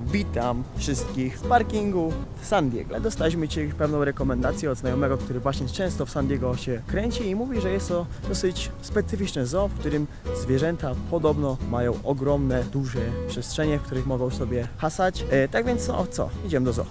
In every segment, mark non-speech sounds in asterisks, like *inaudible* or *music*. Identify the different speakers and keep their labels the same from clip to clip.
Speaker 1: Witam wszystkich z parkingu w San Diego. Dostaliśmy dzisiaj pewną rekomendację od znajomego, który właśnie często w San Diego się kręci i mówi, że jest to dosyć specyficzne zoo, w którym zwierzęta podobno mają ogromne, duże przestrzenie, w których mogą sobie hasać. E, tak więc no co, idziemy do zoo.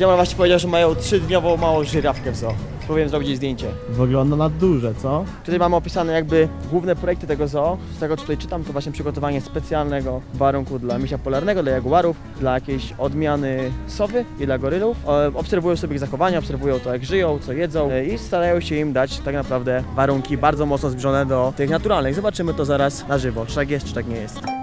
Speaker 1: Ziomal właśnie powiedział, że mają trzydniową małą żyrawkę w zoo. Spróbuję zrobić zdjęcie. Wygląda na duże, co? Tutaj mamy opisane jakby główne projekty tego zoo. Z tego co tutaj czytam, to właśnie przygotowanie specjalnego warunku dla misia polarnego, dla jaguarów, dla jakiejś odmiany sowy i dla gorylów. E, Obserwują sobie ich zachowania, obserwują to jak żyją, co jedzą e, i starają się im dać tak naprawdę warunki bardzo mocno zbliżone do tych naturalnych. Zobaczymy to zaraz na żywo, czy tak jest, czy tak nie jest.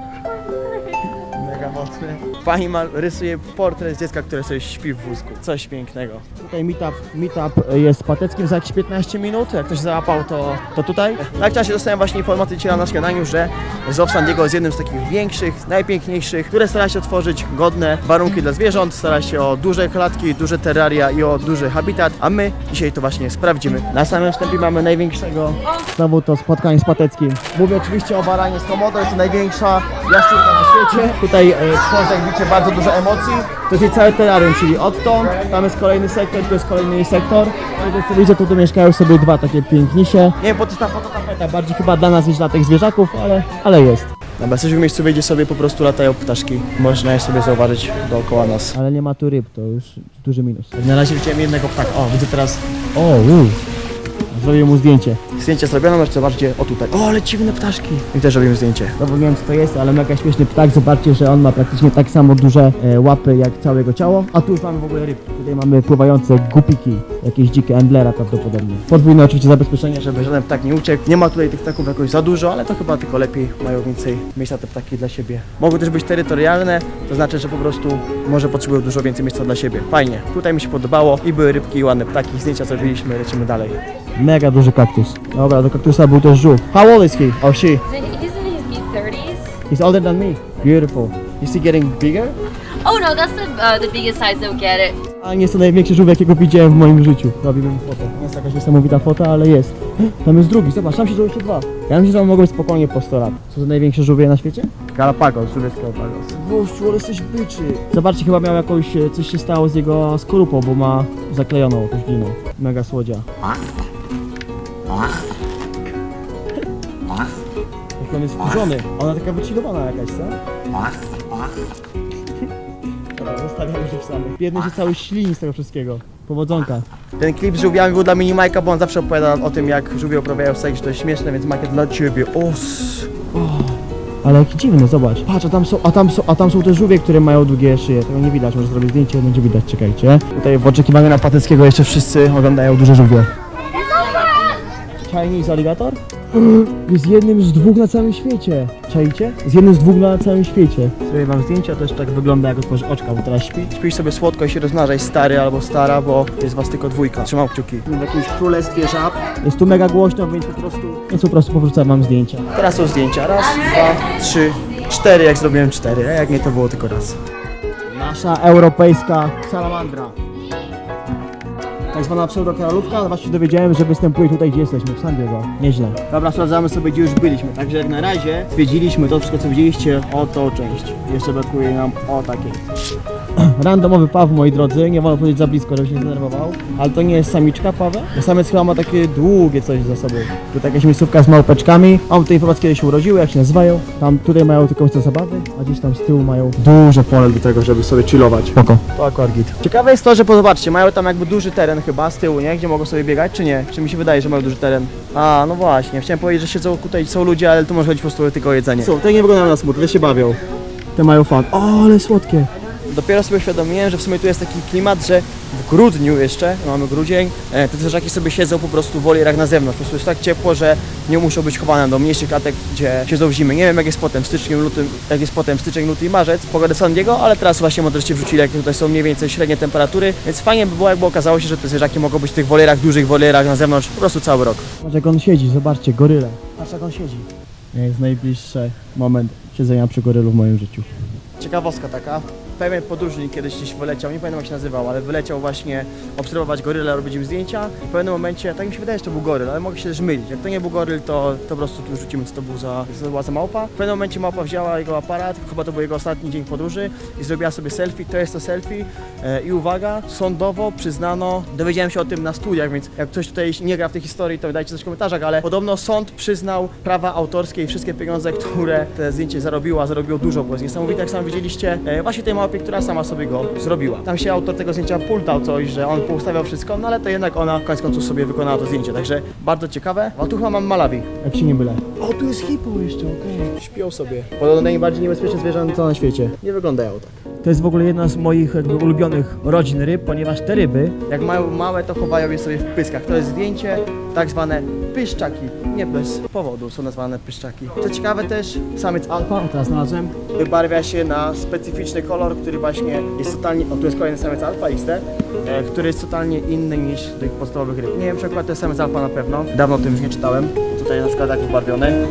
Speaker 1: Mega mocny. Pani ma, rysuje portret dziecka, które sobie śpi w wózku. Coś pięknego. Tutaj meetup, meetup jest z Pateckim za jakieś 15 minut. Jak ktoś załapał, to, to tutaj. Tak w czasie dostałem właśnie informację dzisiaj na śniadaniu, że Zoo San Diego jest jednym z takich większych, najpiękniejszych, które stara się otworzyć godne warunki dla zwierząt, stara się o duże klatki, duże terraria i o duży habitat, a my dzisiaj to właśnie sprawdzimy. Na samym wstępie mamy największego Znowu to spotkanie z Pateckim. Mówię oczywiście o baranie z Komodo, jest to największa jaszczurka na świecie. Tutaj e, tworzy, jak widzicie, bardzo dużo emocji. To jest jej całe terrarium, czyli odtąd, tam jest kolejny sektor, tu jest kolejny jej sektor. Tutaj co widzę, to tu mieszkają sobie dwa takie pięknisie. Nie wiem, bo to jest ta fototapeta, bardziej chyba dla nas niż dla tych zwierzaków, ale, ale jest. Dobra, jesteśmy w miejscu, gdzie sobie po prostu latają ptaszki. Można je sobie zauważyć dookoła nas. Ale nie ma tu ryb, to już duży minus. Na razie widziałem jednego ptaka. O, widzę teraz... O, uuu. Zrobię mu zdjęcie. Zdjęcie zrobione, możecie zobaczcie, o tutaj. O, ale dziwne ptaszki. I też robimy zdjęcie. No bo nie wiem co to jest, ale mega śmieszny ptak. Zobaczcie, że on ma praktycznie tak samo duże e, łapy jak całe jego ciało. A tu już mamy w ogóle ryb. Tutaj mamy pływające gupiki. Jakieś dzikie endlera prawdopodobnie. Podwójne oczywiście zabezpieczenie, żeby żaden ptak nie uciekł. Nie ma tutaj tych ptaków jakoś za dużo, ale to chyba tylko lepiej. Mają więcej miejsca te ptaki dla siebie. Mogą też być terytorialne, to znaczy, że po prostu może potrzebują dużo więcej miejsca dla siebie. Fajnie. Tutaj mi się podobało i były rybki i ładne ptaki. Zdjęcia zrobiliśmy, lecimy dalej. Mega duży kaktus. Dobra, do kaktusa był też żółw. How old is he? Or she?
Speaker 2: He's in, his mid 30s.
Speaker 1: He's older than me. Beautiful. Is he getting bigger?
Speaker 2: Oh no, that's the uh, the biggest size they'll get it.
Speaker 1: A nie jest to największy żółw, jakiego widziałem w moim życiu. Robimy mu fotę. Nie jest jakaś niesamowita fota, ale jest. Tam jest drugi, zobacz, tam siedzą jeszcze dwa. Ja myślę, że on mogą być spokojnie po 100 lat. Są to największe żółwie na świecie? Galapagos, żółwie z Galapagos. Gościu, ale jesteś byczy. Zobaczcie, chyba miał jakąś, e, coś się stało z jego skorupą, bo ma zaklejoną jakąś gliną. Mega słodzia. Jak on jest wkurzony. Ona taka wychillowana jakaś, co? Dobra, zostawiamy się samych. Biedny się cały ślini z tego wszystkiego. Powodzonka. Ten klip z żółwiami był dla mini Majka, bo on zawsze opowiada o tym, jak żółwie uprawiają seks, że to jest śmieszne, więc Majka dla ciebie. Os. Ale jaki dziwny, zobacz. Patrz, a tam są, a tam są, a tam są te żółwie, które mają długie szyje. Tego nie widać, może zrobić zdjęcie, będzie widać, czekajcie. Tutaj w oczekiwaniu na Pateckiego jeszcze wszyscy oglądają duże żółwie. Chinese alligator? *gasps* Jest jednym z dwóch na całym świecie. Czajcie? Jest jednym z dwóch na całym świecie. Sobie mam zdjęcia, też tak wygląda jak otworzy oczka, bo teraz śpi. Śpisz sobie słodko i się rozmnażaj, stary albo stara, bo jest was tylko dwójka. Trzymam kciuki. W jakimś królestwie żab. Jest tu mega głośno, więc po prostu, więc po prostu powrócę mam zdjęcia. Teraz są zdjęcia. Raz, dwa, trzy, cztery, jak zrobiłem cztery, a jak nie to było tylko raz. Nasza europejska salamandra. Tak zwana pseudokoralówka, ale właśnie dowiedziałem, że występuje tutaj, gdzie jesteśmy, w San Diego. Nieźle. Dobra, sprawdzamy sobie, gdzie już byliśmy. Także jak na razie zwiedziliśmy to wszystko, co widzieliście, o tą część. Jeszcze brakuje nam o takiej. *clears throat* Randomowy paw, moi drodzy, nie wolno powiedzieć za blisko, żeby się nie zdenerwował. Ale to nie jest samiczka pawa. Samiec chyba ma takie długie coś za sobą. Tutaj jakaś miejscówka z małpeczkami. Mam tutaj informacje, kiedy się urodziły, jak się nazywają. Tam tutaj mają tylko miejsce zabawy, a gdzieś tam z tyłu mają duże pole do tego, żeby sobie chillować. Spoko. To akurat git. Ciekawe jest to, że zobaczcie, mają tam jakby duży teren chyba z tyłu, nie? Gdzie mogą sobie biegać, czy nie? Czy mi się wydaje, że mają duży teren? A, no właśnie. Chciałem powiedzieć, że siedzą tutaj, są ludzie, ale tu może chodzić po prostu tylko o jedzenie. Są, te nie wyglądają na smutne, się bawią. Te mają fan. O, ale słodkie. Dopiero sobie uświadomiłem, że w sumie tu jest taki klimat, że w grudniu jeszcze, mamy grudzień, e, te zwierzaki sobie siedzą po prostu w wolierach na zewnątrz. Po prostu jest tak ciepło, że nie muszą być chowane do mniejszych klatek, gdzie siedzą w zimie. Nie wiem jak jest potem w styczniu, lutym, jak jest potem w styczeń, luty i marzec, pogoda San Diego, ale teraz właśnie mądrości wrzucili, jakie tutaj są mniej więcej średnie temperatury, więc fajnie by było, jakby okazało się, że te zwierzaki mogą być w tych wolierach, dużych wolierach na zewnątrz po prostu cały rok. Patrz jak on siedzi, zobaczcie, goryle. Patrz jak on siedzi. Jest najbliższy moment siedzenia przy gorylu w moim życiu. Ciekawostka taka. Pewien podróżnik kiedyś gdzieś wyleciał, nie pamiętam jak się nazywał, ale wyleciał właśnie obserwować goryle, robić im zdjęcia i w pewnym momencie, tak mi się wydaje, że to był goryl, ale mogę się też mylić. Jak to nie był goryl, to, to po prostu tu rzucimy, co to, był za, to była za małpa. W pewnym momencie małpa wzięła jego aparat, chyba to był jego ostatni dzień podróży i zrobiła sobie selfie, to jest to selfie e, i uwaga, sądowo przyznano, dowiedziałem się o tym na studiach, więc jak ktoś tutaj nie gra w tej historii, to dajcie coś w komentarzach, ale podobno sąd przyznał prawa autorskie i wszystkie pieniądze, które te zdjęcie zarobiła, zarobiło dużo, bo jest niesamowite, jak sam widzieliście, e, właśnie tej małpie, która sama sobie go zrobiła. Tam się autor tego zdjęcia pultał coś, że on poustawiał wszystko, no ale to jednak ona koniec końców sobie wykonała to zdjęcie, także bardzo ciekawe. A tu chyba mam Malawi, jak się nie byle. O, tu jest hipo jeszcze, okej. Śpią sobie. Podobno najbardziej niebezpieczne zwierzęta na świecie. Nie wyglądają tak. To jest w ogóle jedna z moich jakby ulubionych rodzin ryb, ponieważ te ryby, jak mają małe, to chowają je sobie w pyskach. To jest zdjęcie tak zwane pyszczaki. Nie bez powodu są nazwane pyszczaki. Co ciekawe też, samiec alfa, o teraz znalazłem, wybarwia się na specyficzny kolor, który właśnie jest totalnie, o tu jest kolejny samiec alfa XD, e, który jest totalnie inny niż tych podstawowych ryb. Nie wiem, czy akurat to jest samiec alfa na pewno, dawno o tym już nie czytałem. Tutaj na przykład tak wybarwiony.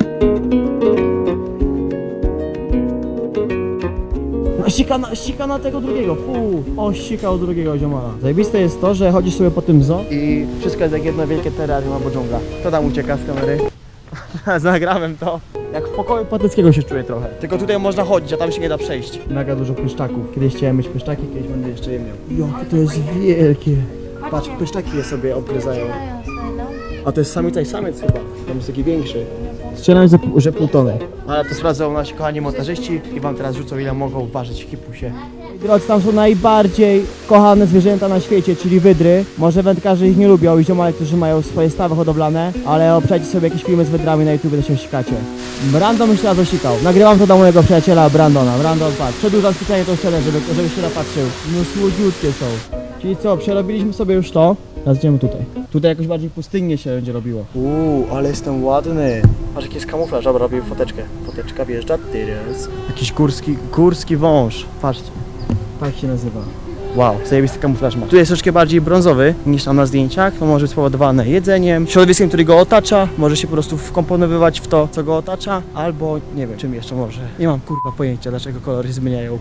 Speaker 1: No ścika na, ścika na tego drugiego, fu, o ścikał drugiego ziomala. Zajebiste jest to, że chodzisz sobie po tym zoo i wszystko jest jak jedno wielkie terrarium albo dżungla. Kto tam ucieka z kamery? *laughs* Zagrałem to. Jak w pokoju patyckiego się czuję trochę. Tylko tutaj można chodzić, a tam się nie da przejść. Mega dużo pyszczaków. Kiedyś chciałem mieć pyszczaki, kiedyś będę jeszcze je miał. Jakie to jest wielkie. Patrz, pyszczaki je sobie obgryzają. A to jest samica i samiec chyba. Tam jest taki większy. Strzelam, że, że pół tony. Ale to sprawdzą nasi kochani montażyści i wam teraz rzucą ile mogą ważyć w hipusie. Drodzy, tam są najbardziej kochane zwierzęta na świecie, czyli wydry. Może wędkarze ich nie lubią i ziomale, którzy mają swoje stawy hodowlane, ale obczajcie sobie jakieś filmy z wydrami na YouTube, to się sikacie. Brandon już raz osikał. Nagrywam to do mojego przyjaciela Brandona. Brandon, patrz, przedłużam specjalnie tą scenę, żeby, żeby się napatrzył. No słodziutkie są. Czyli co, przerobiliśmy sobie już to. Teraz idziemy tutaj. Tutaj jakoś bardziej pustynnie się będzie robiło. Uuu, ale jestem ładny. Patrz jaki jest kamuflaż, dobra, robię foteczkę. Foteczka wjeżdża teraz. Jakiś górski, górski wąż. Patrzcie. Tak się nazywa. Wow, zajebisty kamuflaż ma. Tu jest troszkę bardziej brązowy niż tam na zdjęciach. To może być spowodowane jedzeniem, środowiskiem, który go otacza. Może się po prostu wkomponowywać w to, co go otacza. Albo nie wiem, czym jeszcze może. Nie mam kurwa pojęcia, dlaczego kolory zmieniają.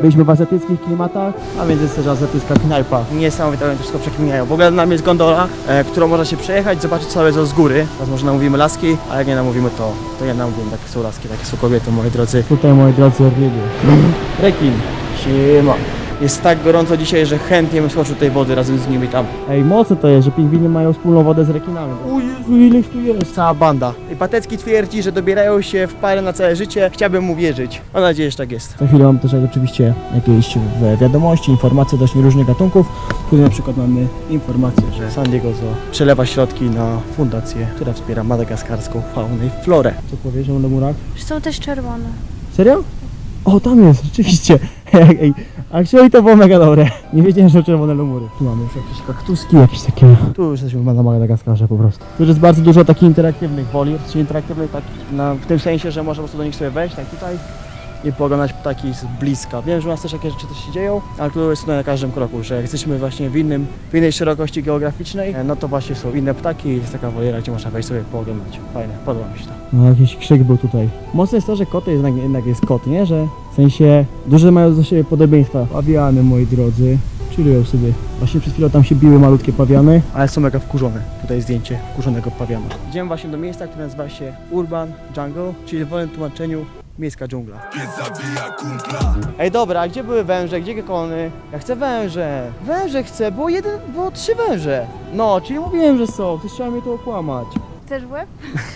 Speaker 1: Byliśmy w azjatyckich klimatach, a więc jest też azjatycka knajpa. Niesamowite, oni to wszystko przekminiają. W ogóle nam jest gondola, e, którą można się przejechać, zobaczyć całe z góry. Teraz może namówimy laski, a jak nie namówimy to, to nie namówimy. Takie są laski, takie są kobiety, moi drodzy. Tutaj, moi drodzy, ryby. Rekin. Siema. Jest tak gorąco dzisiaj, że chętnie bym skoczył tej wody razem z nimi tam. Ej, mocno to jest, że pingwiny mają wspólną wodę z rekinami. O Jezu, ile ich tu jest? Cała banda. I Patecki twierdzi, że dobierają się w parę na całe życie. Chciałbym mu wierzyć. Mam nadzieję, że tak jest. Za chwilę mam też oczywiście jakieś w- wiadomości, informacje dość różnych gatunków. Tu na przykład mamy informację, że San Diego Zoo przelewa środki na fundację, która wspiera madagaskarską faunę i florę. Co powiesz o lemurach?
Speaker 3: Są też czerwone.
Speaker 1: Serio? O, tam jest, rzeczywiście. *laughs* Ej, actually to było mega dobre. Nie wiedziałem, że czerwone lemury. Tu mamy już jakieś kaktuski, jakieś takie... Tu już jesteśmy na Madagaskarze po prostu. Tu jest bardzo dużo takich interaktywnych woli, czyli interaktywnych tak na, w tym sensie, że można po prostu do nich sobie wejść, tak tutaj i poglądać ptaki z bliska. Wiem, że u nas też takie rzeczy też się dzieją, ale tu jest to na każdym kroku, że jak jesteśmy właśnie w innym, w innej szerokości geograficznej, no to właśnie są inne ptaki i jest taka woliera, gdzie można wejść sobie pooglądać. Fajne, podoba mi się to. No jakiś krzyk był tutaj. Mocne jest to, że koty jednak, jednak jest kot, nie? Że w sensie duże mają do siebie podobieństwa. Pawiany, moi drodzy. Chillują sobie. Właśnie przed chwilą tam się biły malutkie pawiany. Ale są mega wkurzone. Tutaj zdjęcie wkurzonego pawiana. Idziemy właśnie do miejsca, które nazywa się Urban Jungle, czyli w wolnym tłumaczeniu miejska dżungla. Ej dobra, a gdzie były węże? Gdzie gekony? Ja chcę węże. Węże chcę, było jeden, było trzy węże. No, czyli mówiłem, że są. Ty chciałem mnie to okłamać.
Speaker 3: Też łeb?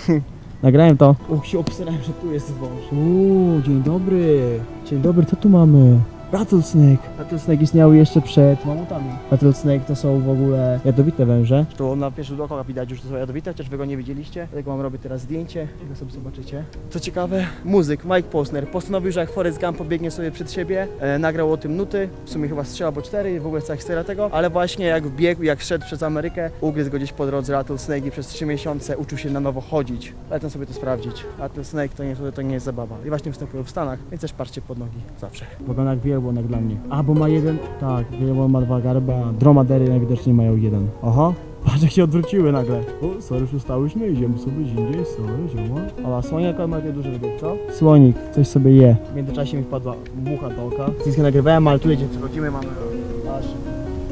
Speaker 3: *laughs*
Speaker 1: Nagrałem to. Uch, się obsyrałem, że tu jest wąż. Uuu, dzień dobry. Dzień dobry, co tu mamy? Rattlesnake. Rattlesnake istniały jeszcze przed mamutami. Rattlesnake to są w ogóle jadowite węże. Tu na pierwszy rzut oka widać już, że są jadowite, chociaż wy go nie widzieliście. Dlatego wam robię teraz zdjęcie, tego sobie zobaczycie. Co ciekawe, muzyk Mike Posner postanowił, że jak Forrest Gump pobiegnie sobie przed siebie, e, nagrał o tym nuty, w sumie chyba strzela albo cztery, w ogóle cała historia tego, ale właśnie jak biegł, jak szedł przez Amerykę, ugryzł go gdzieś po drodze Rattlesnake i przez trzy miesiące uczył się na nowo chodzić. Polecam sobie to sprawdzić. Rattlesnake to nie, to nie jest zabawa. I właśnie występują w Stanach, więc też patrzcie pod nogi zawsze. Ogonek wielbłąd dla mnie. A, bo ma jeden, tak, wielbłąd ma dwa garba, dromadery najwidoczniej mają jeden. Oho, Patrz jak się odwróciły nagle. O, sorry, już ustałyśmy, idziemy sobie gdzie indziej, sorry, zioma. A słonik ma duży wydech, co? Słonik, coś sobie je. W międzyczasie mi wpadła mucha do oka. Zdjęcie nagrywałem, ale tu jedzie, przechodzimy, mamy aż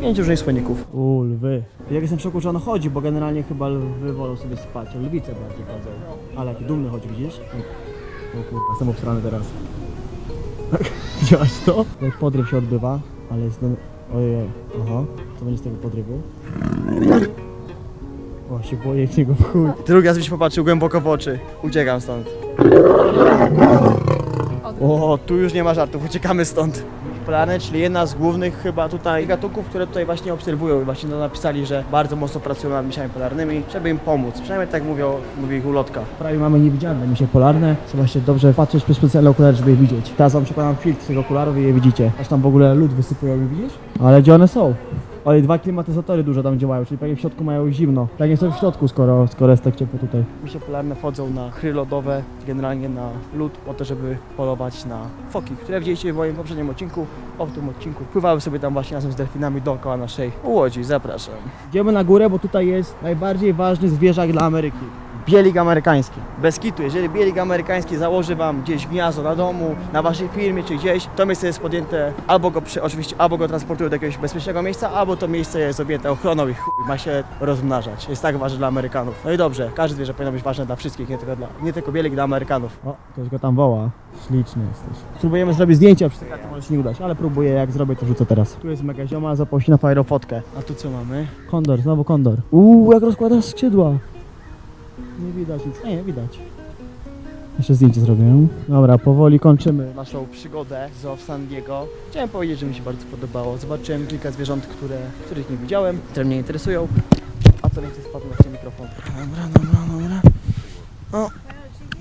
Speaker 1: pięć różnych słoników. U, lwy. Jak jestem w szoku, że on chodzi, bo generalnie chyba lwy wolą sobie spać. Lwice bardziej chodzą. Ale jaki dumny chodzi, widzisz? O kurwa, jestem obstrany teraz. *laughs* Widziałaś to? Jak podryw się odbywa, ale jest ten... Ojej, aha, co będzie z tego podrywu? O, się boję z niego w chuj. Drugi raz byś popatrzył głęboko w oczy. Uciekam stąd. O, tu już nie ma żartów, uciekamy stąd. Polarne, czyli jedna z głównych chyba tutaj gatunków, które tutaj właśnie obserwują i właśnie no napisali, że bardzo mocno pracują nad misiami polarnymi, żeby im pomóc. Przynajmniej tak mówią, mówi ich ulotka. Prawie mamy niewidzialne misie polarne. Trzeba się dobrze patrzeć przez specjalne okulary, żeby je widzieć. Teraz wam przekładam filtr z tych okularów i je widzicie. Aż tam w ogóle lód wysypują, widzisz? Ale gdzie one są? Ale dwa klimatyzatory duże tam działają, czyli pewnie w środku mają zimno. Tak nie są w środku, skoro, skoro jest tak ciepło tutaj. Misie polarne wchodzą na chry lodowe, generalnie na lód, po to, żeby polować na foki, które widzieliście w moim poprzednim odcinku. O w tym odcinku pływały sobie tam właśnie razem z delfinami dookoła naszej łodzi. Zapraszam. Idziemy na górę, bo tutaj jest najbardziej ważny zwierzak dla Ameryki. Bielik amerykański. Bez kitu, jeżeli bielik amerykański założy wam gdzieś gniazdo na domu, na waszej firmie czy gdzieś, to miejsce jest podjęte, albo go przy, oczywiście, albo go transportują do jakiegoś bezpiecznego miejsca, albo to miejsce jest objęte ochroną i chuj, ma się rozmnażać. Jest tak ważne dla Amerykanów. No i dobrze, każde zwierzę powinno być ważne dla wszystkich, nie tylko, dla, nie tylko bielik dla Amerykanów. O, ktoś go tam woła. Śliczny jesteś. Spróbujemy zrobić zdjęcia, przy tym może się nie udać, ale próbuję, jak zrobię to rzucę teraz. Tu jest mega zioma, zapości na fajną fotkę. A tu co mamy? Kondor, znowu kondor. Uuu, jak rozkładasz skrzydła. Nie widać nic. Nie, widać. Jeszcze zdjęcie zrobię. Dobra, powoli kończymy naszą przygodę z Zoo San Diego. Chciałem powiedzieć, że mi się bardzo podobało. Zobaczyłem kilka zwierząt, które, których nie widziałem, które mnie interesują. A co więcej spadł na się mikrofon. Dobra, dobra, dobra. O.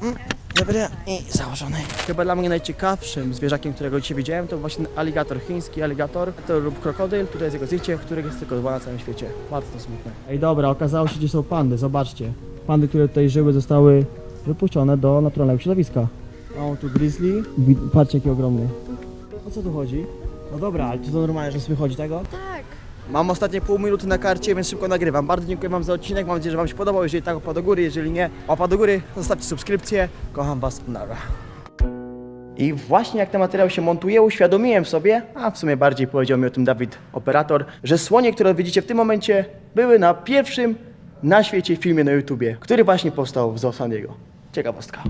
Speaker 1: Mm, Dobra i założony. Chyba dla mnie najciekawszym zwierzakiem, którego dzisiaj widziałem, to właśnie aligator, chiński aligator to lub krokodyl. Tutaj jest jego zdjęcie, których jest tylko dwa na całym świecie. Bardzo smutne. Ej, dobra, okazało się, gdzie są pandy, zobaczcie. Pandy, które tutaj żyły, zostały wypuszczone do naturalnego środowiska. O, tu grizzly. Patrzcie, jaki ogromny. O co tu chodzi? No dobra, ale czy to normalne, że sobie chodzi tego?
Speaker 2: Tak.
Speaker 1: Mam ostatnie pół minuty na karcie, więc szybko nagrywam. Bardzo dziękuję Wam za odcinek, mam nadzieję, że Wam się podobał. Jeżeli tak, łapa do góry, jeżeli nie, łapa do góry, zostawcie subskrypcję. Kocham Was, nara. I właśnie jak ten materiał się montuje, uświadomiłem sobie, a w sumie bardziej powiedział mi o tym Dawid, operator, że słonie, które widzicie w tym momencie, były na pierwszym na świecie filmie na YouTubie, który właśnie powstał w Zoo San Diego. Ciekawostka.